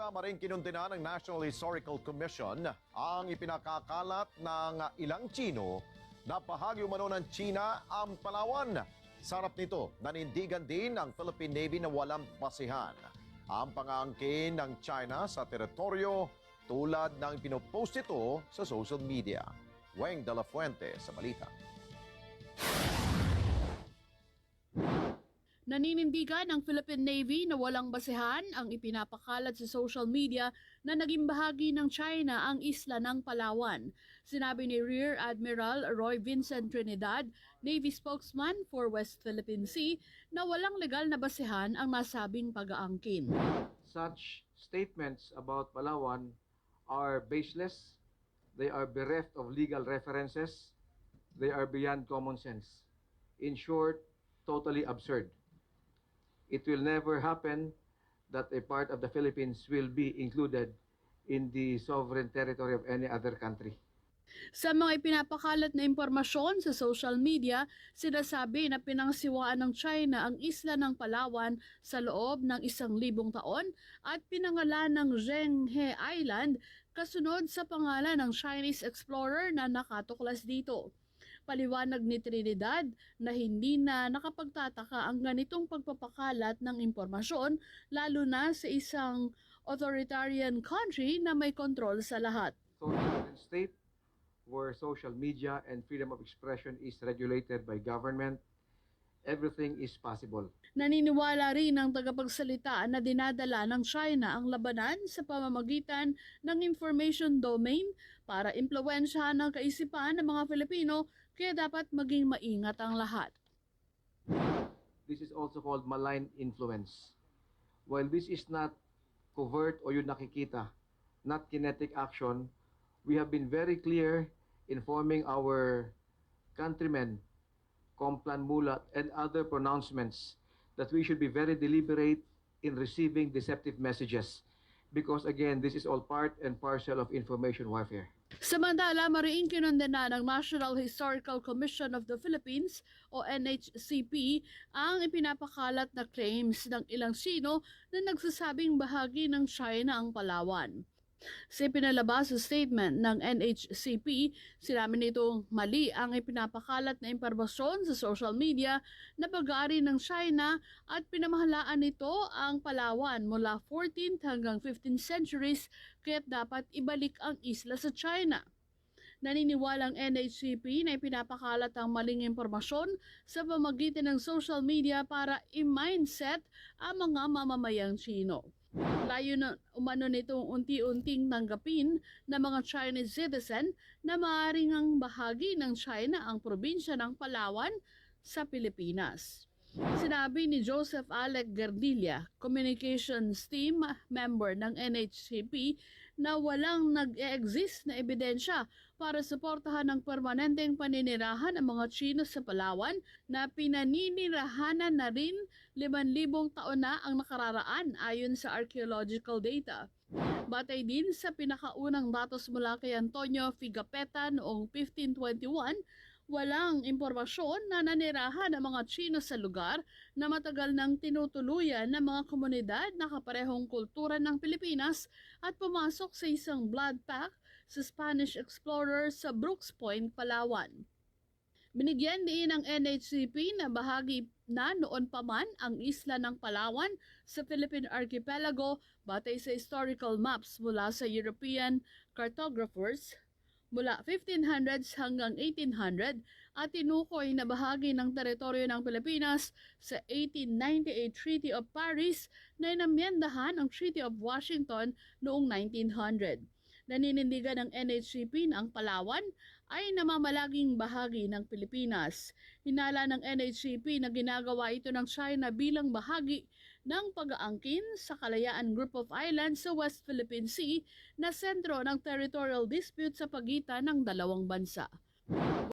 balita, maring kinundina ng National Historical Commission ang ipinakakalat ng ilang Chino na bahagi umano ng China ang Palawan. Sarap nito, nanindigan din ang Philippine Navy na walang basihan. Ang pangaangkin ng China sa teritoryo tulad ng pinopost ito sa social media. Weng de la Fuente sa balita. Naninindigan ng Philippine Navy na walang basehan ang ipinapakalat sa social media na naging bahagi ng China ang isla ng Palawan. Sinabi ni Rear Admiral Roy Vincent Trinidad, Navy spokesman for West Philippine Sea, na walang legal na basehan ang nasabing pag-aangkin. such statements about Palawan are baseless, they are bereft of legal references, they are beyond common sense. In short, totally absurd. It will never happen that a part of the Philippines will be included in the sovereign territory of any other country. Sa mga ipinapakalat na impormasyon sa social media, sinasabi na pinangsiwaan ng China ang isla ng Palawan sa loob ng isang libong taon at pinangalan ng Zhenghe Island kasunod sa pangalan ng Chinese explorer na nakatuklas dito. Paliwanag ni Trinidad na hindi na nakapagtataka ang ganitong pagpapakalat ng impormasyon lalo na sa isang authoritarian country na may kontrol sa lahat. Totalitarian state where social media and freedom of expression is regulated by government, everything is possible. Naniniwala rin ang tagapagsalita na dinadala ng China ang labanan sa pamamagitan ng information domain para impluensyahan ang kaisipan ng mga Filipino kaya dapat maging maingat ang lahat. This is also called malign influence. While this is not covert o yung nakikita, not kinetic action, we have been very clear informing our countrymen, Komplan Mulat, and other pronouncements that we should be very deliberate in receiving deceptive messages. Because again, this is all part and parcel of information warfare. Samantala, mariing kinondena ng National Historical Commission of the Philippines o NHCP ang ipinapakalat na claims ng ilang Sino na nagsasabing bahagi ng China ang Palawan. Sa pinalabas sa statement ng NHCP, sinabi nito mali ang ipinapakalat na impormasyon sa social media na pag-aari ng China at pinamahalaan nito ang Palawan mula 14th hanggang 15th centuries kaya't dapat ibalik ang isla sa China. Naniniwalang NHCP na ipinapakalat ang maling impormasyon sa pamagitan ng social media para i-mindset ang mga mamamayang Chino. Layo na umano nitong unti-unting tanggapin ng mga Chinese citizen na maaaring ang bahagi ng China ang probinsya ng Palawan sa Pilipinas. Sinabi ni Joseph Alec Gardilla, communications team member ng NHCP, na walang nag-exist na ebidensya para suportahan ng permanenteng paninirahan ang mga Chino sa Palawan na pinaninirahanan na rin 5,000 taon na ang nakararaan ayon sa archaeological data. Batay din sa pinakaunang datos mula kay Antonio Figapeta noong 1521, walang impormasyon na nanirahan ang mga Chino sa lugar na matagal nang tinutuluyan ng mga komunidad na kaparehong kultura ng Pilipinas at pumasok sa isang blood pact sa Spanish explorer sa Brooks Point, Palawan. Binigyan din ng NHCP na bahagi na noon pa man ang isla ng Palawan sa Philippine Archipelago batay sa historical maps mula sa European cartographers mula 1500s hanggang 1800 at tinukoy na bahagi ng teritoryo ng Pilipinas sa 1898 Treaty of Paris na inamyendahan ang Treaty of Washington noong 1900. Naninindigan ng NHCP na ang Palawan ay namamalaging bahagi ng Pilipinas. Hinala ng NHCP na ginagawa ito ng China bilang bahagi ng pag-aangkin sa Kalayaan Group of Islands sa West Philippine Sea na sentro ng territorial dispute sa pagitan ng dalawang bansa.